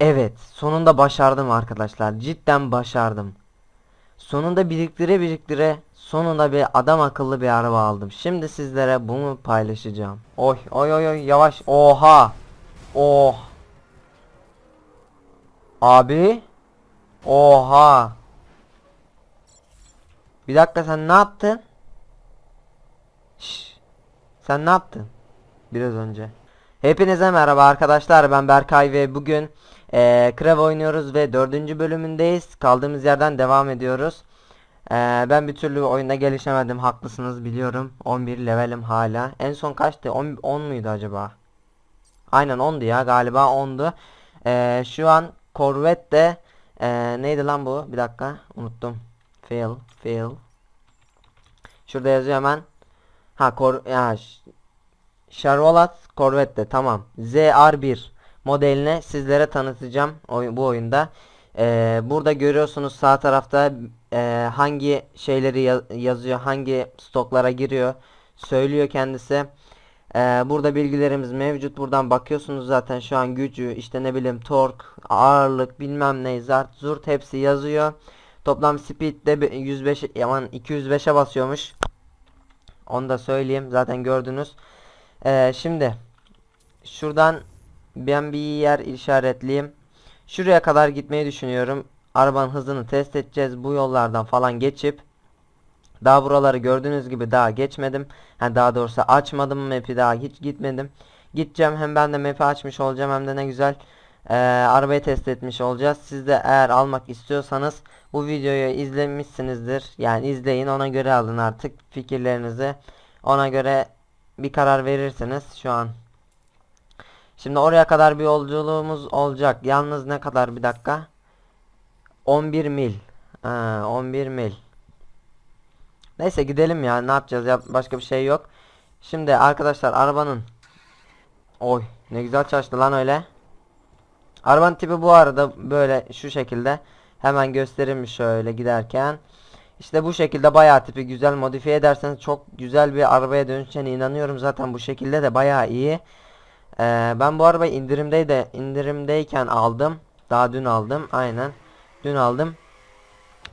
Evet, sonunda başardım arkadaşlar. Cidden başardım. Sonunda biriktire biriktire sonunda bir adam akıllı bir araba aldım. Şimdi sizlere bunu paylaşacağım. Oy oy oy yavaş. Oha. Oh. Abi. Oha. Bir dakika sen ne yaptın? Şş. Sen ne yaptın? Biraz önce. Hepinize merhaba arkadaşlar ben Berkay ve bugün eee Krev oynuyoruz ve dördüncü bölümündeyiz. Kaldığımız yerden devam ediyoruz. Eee, ben bir türlü oyunda gelişemedim haklısınız biliyorum. 11 levelim hala. En son kaçtı? 10, 10 muydu acaba? Aynen 10'du ya galiba 10'du. Eee, şu an Corvette eee, neydi lan bu? Bir dakika unuttum. Fail, fail. Şurada yazıyor hemen. Ha kor ya Chevrolet Corvette tamam. ZR1 modeline sizlere tanıtacağım oy- bu oyunda. Ee, burada görüyorsunuz sağ tarafta e, hangi şeyleri ya- yazıyor, hangi stoklara giriyor, söylüyor kendisi. Ee, burada bilgilerimiz mevcut. Buradan bakıyorsunuz zaten şu an gücü, işte ne bileyim tork, ağırlık, bilmem ne, zart, zurt hepsi yazıyor. Toplam speed de bir 105 aman 205'e basıyormuş. Onu da söyleyeyim. Zaten gördünüz. Ee, şimdi şuradan ben bir yer işaretleyeyim. Şuraya kadar gitmeyi düşünüyorum. Arabanın hızını test edeceğiz. Bu yollardan falan geçip daha buraları gördüğünüz gibi daha geçmedim. Ha, daha doğrusu açmadım map'i daha hiç gitmedim. Gideceğim hem ben de map'i açmış olacağım hem de ne güzel ee, arabayı test etmiş olacağız. Siz de eğer almak istiyorsanız bu videoyu izlemişsinizdir. Yani izleyin ona göre alın artık fikirlerinizi. Ona göre bir karar verirsiniz şu an. Şimdi oraya kadar bir yolculuğumuz olacak. Yalnız ne kadar bir dakika? 11 mil. Ha, 11 mil. Neyse gidelim ya. Ne yapacağız? Ya başka bir şey yok. Şimdi arkadaşlar arabanın Oy ne güzel çalıştı lan öyle. Arabanın tipi bu arada böyle şu şekilde. Hemen göstereyim şöyle giderken. İşte bu şekilde bayağı tipi güzel modifiye ederseniz çok güzel bir arabaya dönüşeceğine inanıyorum. Zaten bu şekilde de bayağı iyi. Ee, ben bu arabayı indirimdeydi indirimdeyken aldım. Daha dün aldım. Aynen. Dün aldım.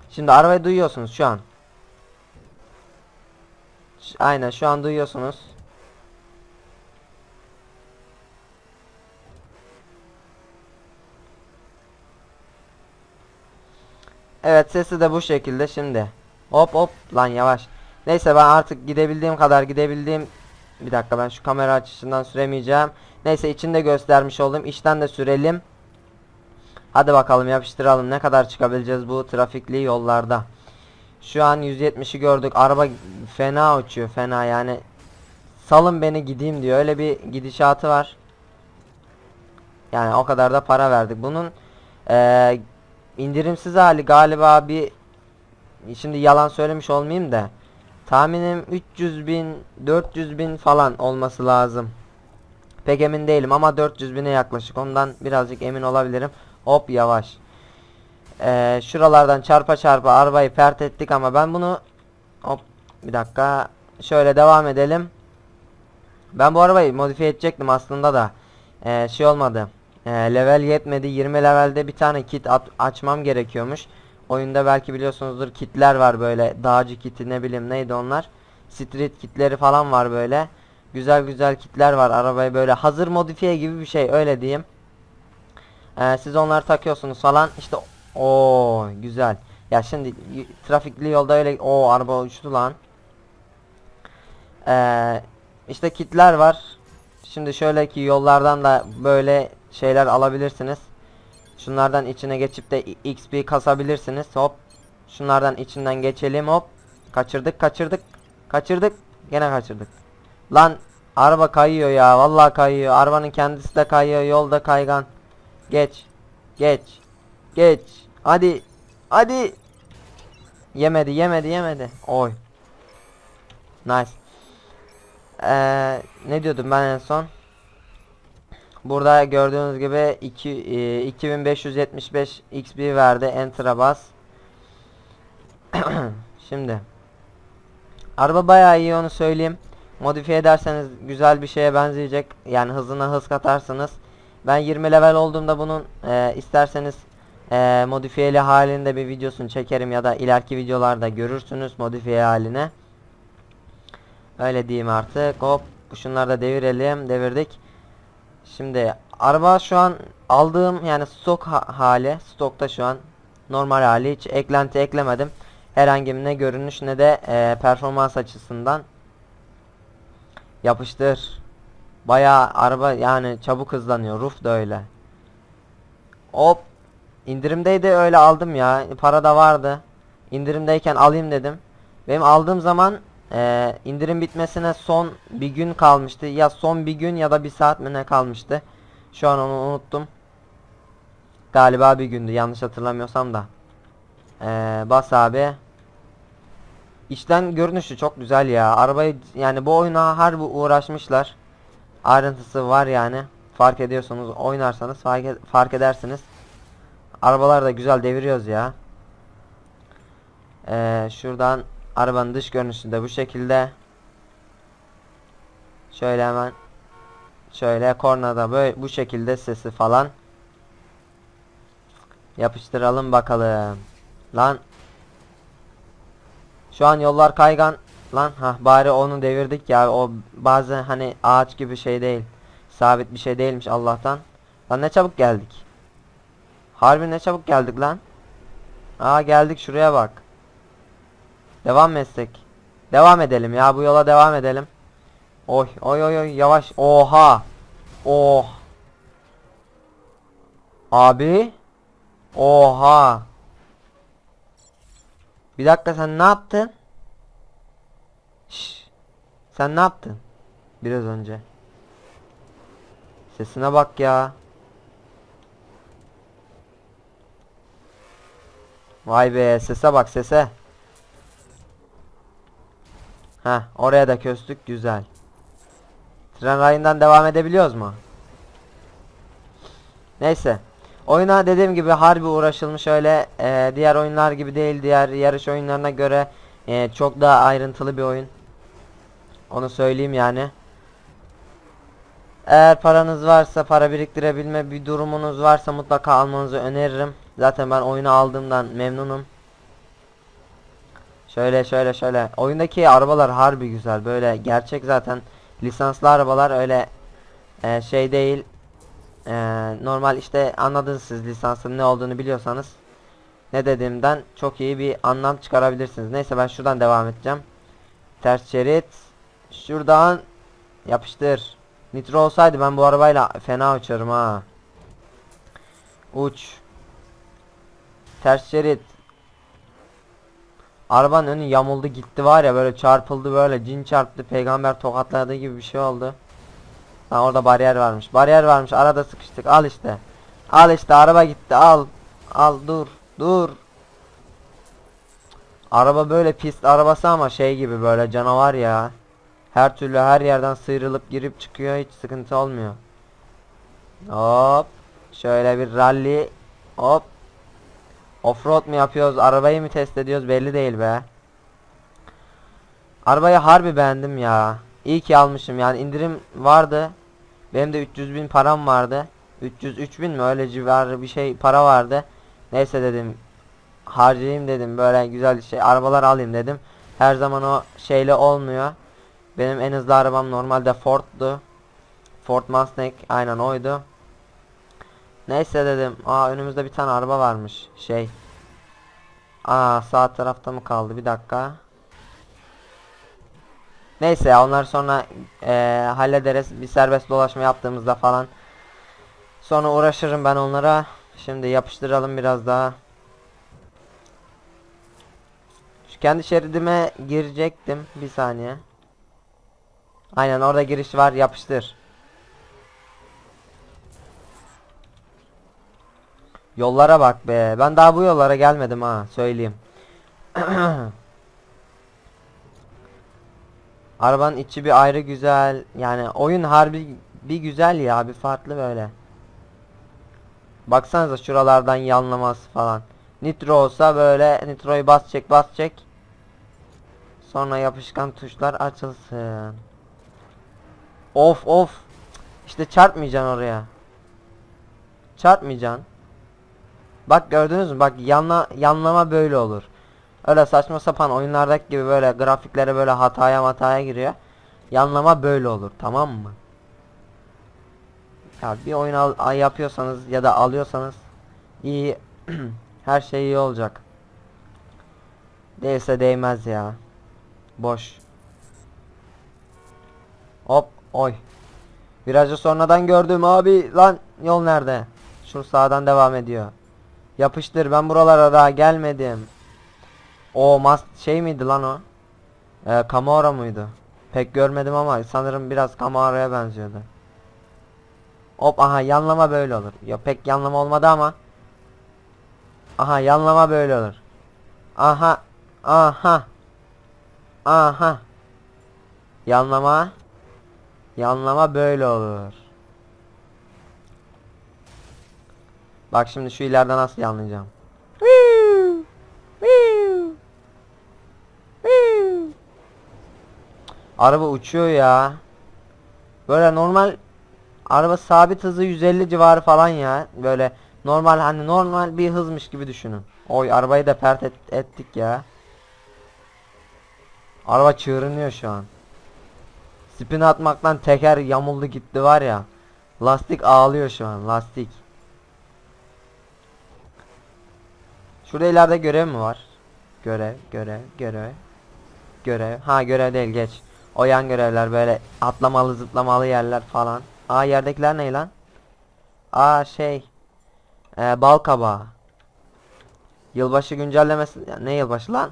Şimdi arabayı duyuyorsunuz şu an. Aynen şu an duyuyorsunuz. Evet sesi de bu şekilde şimdi. Hop hop lan yavaş. Neyse ben artık gidebildiğim kadar gidebildiğim bir dakika ben şu kamera açısından süremeyeceğim. Neyse içinde göstermiş oldum. İçten de sürelim. Hadi bakalım yapıştıralım. Ne kadar çıkabileceğiz bu trafikli yollarda. Şu an 170'i gördük. Araba fena uçuyor. Fena yani. Salın beni gideyim diyor. Öyle bir gidişatı var. Yani o kadar da para verdik. Bunun eee, indirimsiz hali galiba bir şimdi yalan söylemiş olmayayım da tahminim 300 bin 400 bin falan olması lazım. Pek emin değilim ama 400 bine yaklaşık. Ondan birazcık emin olabilirim. Hop yavaş. Ee, şuralardan çarpa çarpa arabayı pert ettik ama ben bunu hop bir dakika şöyle devam edelim. Ben bu arabayı modifiye edecektim aslında da ee, şey olmadı. Ee, level yetmedi. 20 levelde bir tane kit açmam gerekiyormuş. Oyunda belki biliyorsunuzdur kitler var böyle dağcı kiti ne bileyim neydi onlar. Street kitleri falan var böyle. Güzel güzel kitler var arabayı böyle hazır modifiye gibi bir şey öyle diyeyim. Ee, siz onları takıyorsunuz falan işte o güzel. Ya şimdi trafikli yolda öyle o araba uçtu lan. Ee, işte kitler var. Şimdi şöyle ki yollardan da böyle şeyler alabilirsiniz. Şunlardan içine geçip de XP kasabilirsiniz. Hop. Şunlardan içinden geçelim hop. Kaçırdık kaçırdık. Kaçırdık. Gene kaçırdık. Lan araba kayıyor ya. Vallahi kayıyor. Arabanın kendisi de kayıyor. Yolda kaygan. Geç. Geç. Geç. Hadi. Hadi. Yemedi yemedi yemedi. Oy. Nice. Ee, ne diyordum ben en son? Burada gördüğünüz gibi 2 e, 2575 XP verdi. Enter'a bas. Şimdi araba bayağı iyi onu söyleyeyim. Modifiye ederseniz güzel bir şeye benzeyecek. Yani hızına hız katarsanız Ben 20 level olduğumda bunun e, isterseniz e, modifiyeli halinde bir videosunu çekerim ya da ileriki videolarda görürsünüz modifiye haline. Öyle diyeyim artık. Hop şunları da devirelim. Devirdik. Şimdi araba şu an aldığım yani stok ha- hali. Stokta şu an normal hali. Hiç eklenti eklemedim. Herhangi ne görünüş ne de e, performans açısından. Yapıştır. Bayağı araba yani çabuk hızlanıyor. Roof da öyle. Hop. İndirimdeydi öyle aldım ya. Para da vardı. İndirimdeyken alayım dedim. Benim aldığım zaman eee, indirim bitmesine son bir gün kalmıştı. Ya son bir gün ya da bir saat mi ne kalmıştı. Şu an onu unuttum. Galiba bir gündü yanlış hatırlamıyorsam da. Eee, bas abi. İçten görünüşü çok güzel ya. Arabayı yani bu oyuna harbi uğraşmışlar. Ayrıntısı var yani. Fark ediyorsunuz oynarsanız fark, e- fark edersiniz. Arabalar da güzel deviriyoruz ya. Ee, şuradan arabanın dış görünüşü de bu şekilde. Şöyle hemen şöyle kornada böyle bu şekilde sesi falan. Yapıştıralım bakalım. Lan şu an yollar kaygan. Lan ha bari onu devirdik ya. O bazı hani ağaç gibi şey değil. Sabit bir şey değilmiş Allah'tan. Lan ne çabuk geldik. Harbi ne çabuk geldik lan. Aa geldik şuraya bak. Devam etsek? Devam edelim ya bu yola devam edelim. Oy oy oy yavaş. Oha. Oh. Abi. Oha. Bir dakika sen ne yaptın? Şş. Sen ne yaptın? Biraz önce. Sesine bak ya. Vay be sese bak sese. Heh oraya da köstük güzel. Tren rayından devam edebiliyoruz mu? Neyse. Oyuna dediğim gibi harbi uğraşılmış öyle e, diğer oyunlar gibi değil diğer yarış oyunlarına göre e, çok daha ayrıntılı bir oyun. Onu söyleyeyim yani. Eğer paranız varsa para biriktirebilme bir durumunuz varsa mutlaka almanızı öneririm. Zaten ben oyunu aldığımdan memnunum. Şöyle şöyle şöyle. Oyundaki arabalar harbi güzel. Böyle gerçek zaten lisanslı arabalar öyle e, şey değil. E, normal işte anladınız siz lisansın ne olduğunu biliyorsanız. Ne dediğimden çok iyi bir anlam çıkarabilirsiniz. Neyse ben şuradan devam edeceğim. Ters şerit. Şuradan yapıştır. Nitro olsaydı ben bu arabayla fena uçarım ha. Uç. Ters şerit. Arabanın önü yamuldu gitti var ya böyle çarpıldı böyle cin çarptı peygamber tokatladığı gibi bir şey oldu. Ha orada bariyer varmış. Bariyer varmış arada sıkıştık al işte. Al işte araba gitti al. Al dur dur. Araba böyle pist arabası ama şey gibi böyle canavar ya. Her türlü her yerden sıyrılıp girip çıkıyor hiç sıkıntı olmuyor. Hop. Şöyle bir rally. Hop. Offroad mu yapıyoruz arabayı mı test ediyoruz belli değil be. Arabayı harbi beğendim ya. İyi ki almışım yani indirim vardı. Benim de 300 bin param vardı. 300 3000 mi öyle civarı bir şey para vardı. Neyse dedim harcayayım dedim böyle güzel şey arabalar alayım dedim. Her zaman o şeyle olmuyor. Benim en hızlı arabam normalde Ford'du. Ford Mustang aynen oydu. Neyse dedim. Aa önümüzde bir tane araba varmış. Şey. Aa sağ tarafta mı kaldı? Bir dakika. Neyse ya onları sonra eee, hallederiz. Bir serbest dolaşma yaptığımızda falan. Sonra uğraşırım ben onlara. Şimdi yapıştıralım biraz daha. Şu kendi şeridime girecektim. Bir saniye. Aynen orada giriş var yapıştır. Yollara bak be. Ben daha bu yollara gelmedim ha söyleyeyim. Arabanın içi bir ayrı güzel. Yani oyun harbi bir güzel ya bir farklı böyle. Baksanıza şuralardan yanlaması falan. Nitro olsa böyle nitroyu bas çek bas çek. Sonra yapışkan tuşlar açılsın. Of of. İşte çarpmayacaksın oraya. Çarpmayacaksın. Bak gördünüz mü? Bak yanla yanlama böyle olur. Öyle saçma sapan oyunlardaki gibi böyle grafiklere böyle hataya hataya giriyor. Yanlama böyle olur tamam mı? Ya bir oyun al, yapıyorsanız ya da alıyorsanız iyi her şey iyi olacak. Değilse değmez ya. Boş. Hop oy. Virajı sonradan gördüm abi lan yol nerede? Şu sağdan devam ediyor. Yapıştır ben buralara daha gelmedim. O mas şey miydi lan o? Ee, Camaro muydu? Pek görmedim ama sanırım biraz Camaro'ya benziyordu. Hop aha yanlama böyle olur. Ya pek yanlama olmadı ama. Aha yanlama böyle olur. Aha. Aha. Aha. Yanlama. Yanlama böyle olur. Bak şimdi şu ileride nasıl yanlayacağım. Araba uçuyor ya. Böyle normal araba sabit hızı 150 civarı falan ya. Böyle normal hani normal bir hızmış gibi düşünün. Oy arabayı da pert et- ettik ya. Araba çığırınıyor şu an. Spin atmaktan teker yamuldu gitti var ya. Lastik ağlıyor şu an lastik. Şurada ileride görev mi var? Görev, görev, görev. Görev. Ha görev değil geç. O yan görevler böyle atlamalı zıplamalı yerler falan. Aa yerdekiler ne lan? Aa şey. Ee, bal kabağı. Yılbaşı güncellemesi ne yılbaşı lan?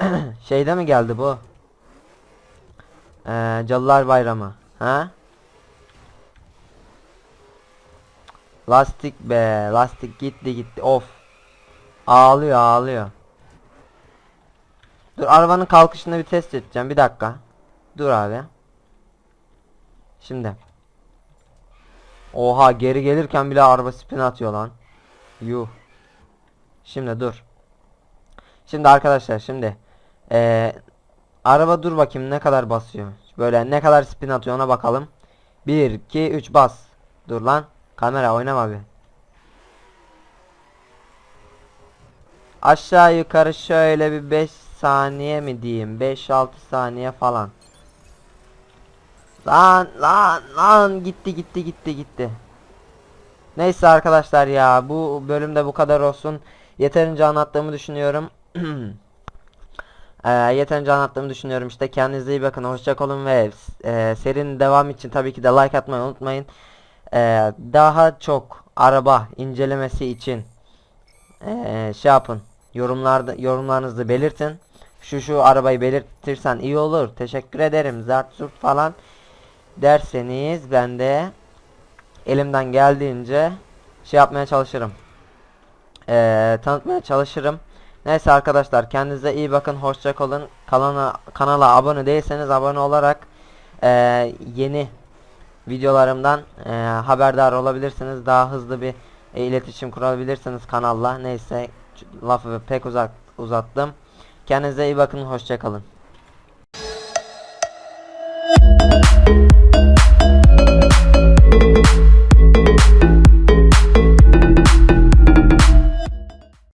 Şeyde mi geldi bu? Ee, Cadılar Bayramı. Ha? Lastik be, lastik gitti gitti. Of. Ağlıyor, ağlıyor. Dur arabanın kalkışını bir test edeceğim. Bir dakika. Dur abi. Şimdi. Oha geri gelirken bile araba spin atıyor lan. Yuh. Şimdi dur. Şimdi arkadaşlar şimdi. Ee, araba dur bakayım ne kadar basıyor. Böyle ne kadar spin atıyor ona bakalım. 1 2 3 bas. Dur lan. Kamera oynama bir. Aşağı yukarı şöyle bir 5 saniye mi diyeyim? 5-6 saniye falan. Lan lan lan gitti gitti gitti gitti. Neyse arkadaşlar ya bu bölümde bu kadar olsun. Yeterince anlattığımı düşünüyorum. Ee, yeterince anlattığımı düşünüyorum. İşte kendinize iyi bakın. Hoşça kalın ve e, serinin devam için tabii ki de like atmayı unutmayın. Ee, daha çok araba incelemesi için ee, şey yapın. Yorumlarda yorumlarınızı belirtin. Şu şu arabayı belirtirsen iyi olur. Teşekkür ederim. Zart zurt falan derseniz ben de elimden geldiğince şey yapmaya çalışırım. Ee, tanıtmaya çalışırım. Neyse arkadaşlar kendinize iyi bakın. Hoşça kalın. Kanala kanala abone değilseniz abone olarak ee, yeni videolarımdan ee, haberdar olabilirsiniz. Daha hızlı bir e, iletişim kurabilirsiniz kanalla. Neyse lafı pek uzak uzattım. Kendinize iyi bakın. Hoşça kalın.